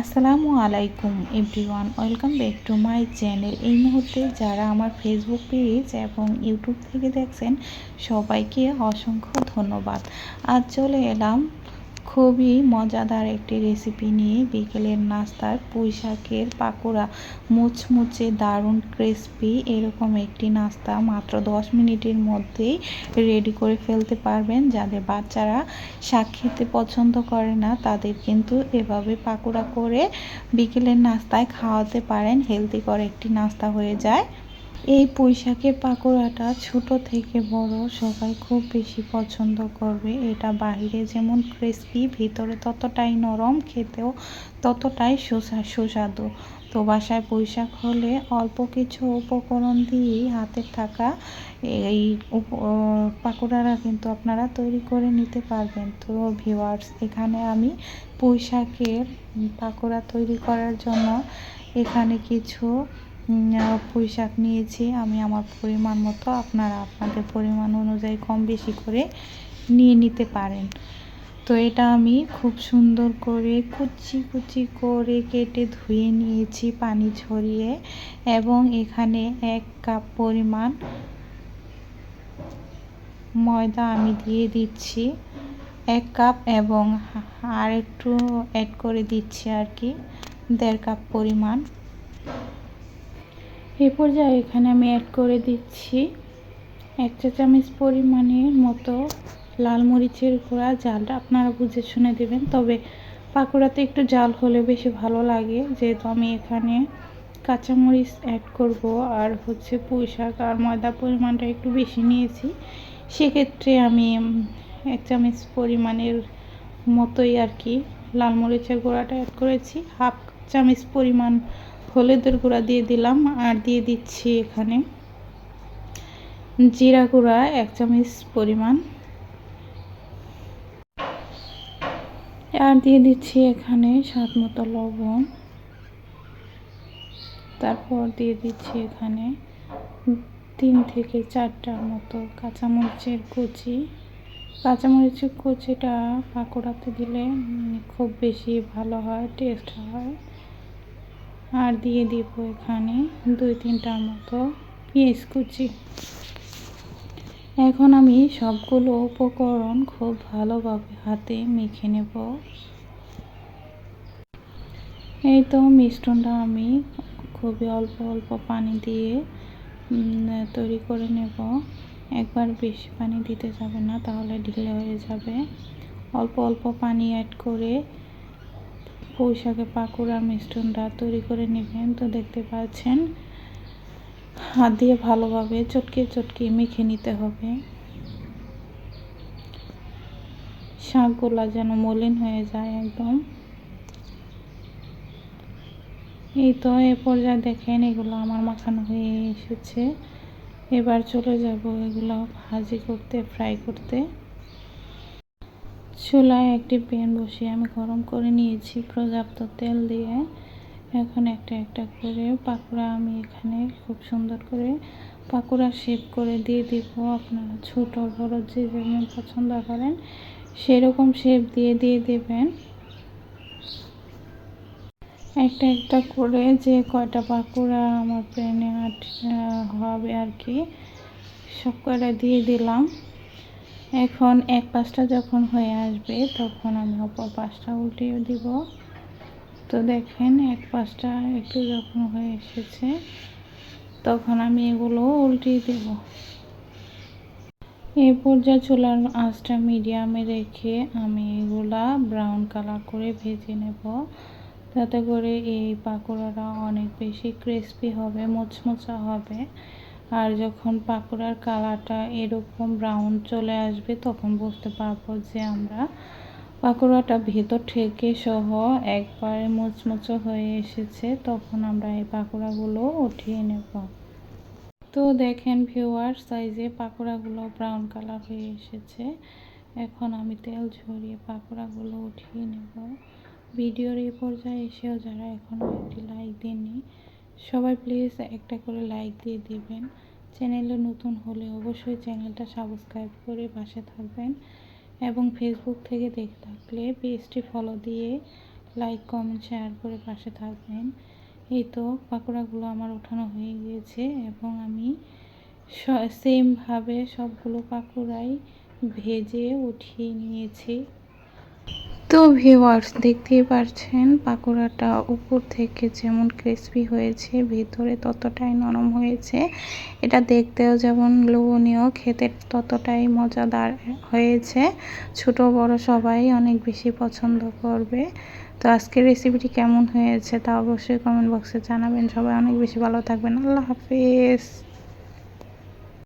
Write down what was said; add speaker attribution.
Speaker 1: আসসালামু আলাইকুম everyone welcome back to my channel এই মুহূর্তে যারা আমার ফেসবুক পেজ এবং ইউটিউব থেকে দেখছেন, সবাইকে অসংখ্য ধন্যবাদ। আজ চলে এলাম খুবই মজাদার একটি রেসিপি নিয়ে বিকেলের নাস্তার পুঁই শাকের পাকোড়া মুচমুচে দারুণ ক্রিসপি এরকম একটি নাস্তা মাত্র দশ মিনিটের মধ্যেই রেডি করে ফেলতে পারবেন। যাদের বাচ্চারা শাক খেতে পছন্দ করে না, তাদের কিন্তু এভাবে পাকোড়া করে বিকেলের নাস্তায় খাওয়াতে পারেন। হেলদি করে একটি নাস্তা হয়ে যায়। এই পুঁইশাকের পাকোড়াটা ছোট থেকে বড় সবাই খুব বেশি পছন্দ করবে। এটা বাহিরে যেমন ক্রিসপি ভিতরে ততটাই নরম, খেতেও ততটাই সুসা সুস্বাদু। তো বাসায় পুঁইশাক হলে অল্প কিছু উপকরণ দিয়েই হাতে থাকা এই পাকোড়ারা কিন্তু আপনারা তৈরি করে নিতে পারবেন। তো ভিওয়ার্স এখানে আমি পুঁইশাকের পাকোড়া তৈরি করার জন্য এখানে কিছু পুঁই শাক নিয়েছি। আমি আমার পরিমাণ মতো আপনারা আপনাদের পরিমাণ অনুযায়ী কম বেশি করে নিয়ে নিতে পারেন। তো এটা আমি খুব সুন্দর করে কুচি কুচি করে কেটে ধুয়ে নিয়েছি পানি ঝরিয়ে এবং এখানে এক কাপ পরিমাণ ময়দা আমি দিয়ে দিচ্ছি। এক কাপ এবং আর একটু অ্যাড করে দিচ্ছি আর কি, দেড় কাপ পরিমাণ। এই পর্যায়ে এখানে আমি অ্যাড করে দিচ্ছি এক চা চামচ পরিমাণের মতো লাল মরিচের গুঁড়া, জালটা। আপনারা বুঝে শুনে দেবেন, তবে পাকোড়াতে একটু জাল হলে বেশি ভালো লাগে। যেহেতু আমি এখানে কাঁচামরিচ অ্যাড করব, আর হচ্ছে পুঁই শাক আর ময়দা পরিমাণটা একটু বেশি নিয়েছি। সেক্ষেত্রে আমি এক চামচ পরিমাণের মতোই আর কি লাল মরিচের গুঁড়াটা অ্যাড করেছি। হাফ চামচ পরিমাণ হলুদের গুঁড়া দিয়ে দিলাম আর দিয়ে দিচ্ছি এখানে জিরা গুঁড়া, এক চামচ পরিমাণ। আর দিয়ে দিচ্ছি এখানে স্বাদ মতো লবণ। তারপর দিয়ে দিচ্ছি এখানে তিন থেকে চারটার মতো কাঁচামরিচের কুচি। কাঁচামরিচের কুচিটা পাকোড়াতে দিলে খুব বেশি ভালো হয়, টেস্ট হয়। আর দিয়ে দিব এখানে দুই তিনটার মতো পেঁয়াজ কুচি। এখন আমি সবগুলো উপকরণ খুব ভালোভাবে হাতে মেখে নেব। এই তো মিষ্টনটা আমি খুবই অল্প অল্প পানি দিয়ে তৈরি করে নেব। একবার বেশি পানি দিতে যাবে না, তাহলে ঢিলে হয়ে যাবে। অল্প অল্প পানি অ্যাড করে পুঁই শাকের পাকুড়ার মিষ্টনটা তৈরি করে নেবেন। তো দেখতে পাচ্ছেন, হাত দিয়ে ভালোভাবে চটকে চটকে মেখে নিতে হবে। শাকগুলা যেন মলিন হয়ে যায় একদম। এই তো এ পর্যায়ে দেখেন এগুলো আমার মাখানো হয়ে এসেছে। এবার চলে যাব এগুলো ভাজি করতে ফ্রাই করতে। চুলায় একটি প্যান বসিয়ে আমি গরম করে নিয়েছি। পর্যাপ্ত তেল দিয়ে এখন একটা একটা করে পাকোড়া আমি এখানে খুব সুন্দর করে পাকোড়া শেপ করে দিয়ে দিব। আপনারা ছোট, বড় যে যেমন পছন্দ করেন, সেরকম শেপ দিয়ে দিয়ে দেবেন। একটা একটা করে যে কয়টা পাকোড়া আমার প্যানে হবে আর কি সব কয়টা দিয়ে দিলাম। এখন এক পাশটা যখন হয়ে আসবে, তখন আমি অপর পাশটা উল্টিয়ে দিব। তো দেখেন, এক পাশটা একটু যখন হয়ে এসেছে, তখন আমি এগুলো উল্টিয়ে দেব। এই পর্যায়ে চুলার আঁচটা মিডিয়ামে রেখে আমি এগুলা ব্রাউন কালার করে ভেজে নেব। যাতে করে এই পাকোড়াটা অনেক বেশি ক্রিসপি হবে, মুচমুচা হবে। আর যখন পাকোড়ার কালারটা এরকম ব্রাউন চলে আসবে, তখন বুঝতে পারব যে আমরা পাকোড়াটা ভেতর থেকে সহ একবারে মুচমুচো হয়ে এসেছে, তখন আমরা এই পাকোড়াগুলো উঠিয়ে নেব। তো দেখেন ভিউয়ার সাইজে পাকোড়াগুলো ব্রাউন কালার হয়ে এসেছে, এখন আমি তেল ঝরিয়ে পাকোড়াগুলো উঠিয়ে নেব। ভিডিওর এই পর্যায়ে এসেও যারা এখনও একটি লাইক দেননি সবাই প্লিজ একটা করে লাইক দিয়ে দিবেন। চ্যানেলে নতুন হলে অবশ্যই চ্যানেলটা সাবস্ক্রাইব করে পাশে থাকবেন এবং ফেসবুক থেকে দেখে থাকলে পেজটি ফলো দিয়ে লাইক কমেন্ট শেয়ার করে পাশে থাকবেন। এই তো পাকোড়াগুলো আমার ওঠানো হয়ে গিয়েছে এবং আমি সেমভাবে সবগুলো পাকোড়াই ভেজে উঠিয়ে নিয়েছি। তো ভিউয়ার্স দেখতেই পারছেন, পাকোড়াটা উপর থেকে যেমন ক্রিসপি হয়েছে, ভিতরে ততটাই নরম হয়েছে। এটা দেখতেও যেমন লোভনীয়, খেতে ততটাই মজাদার হয়েছে। ছোট, বড় সবাই অনেক বেশি পছন্দ করবে। তো আজকের রেসিপিটি কেমন হয়েছে তা অবশ্যই কমেন্ট বক্সে জানাবেন। সবাই অনেক বেশি ভালো থাকবেন। আল্লাহ হাফিজ।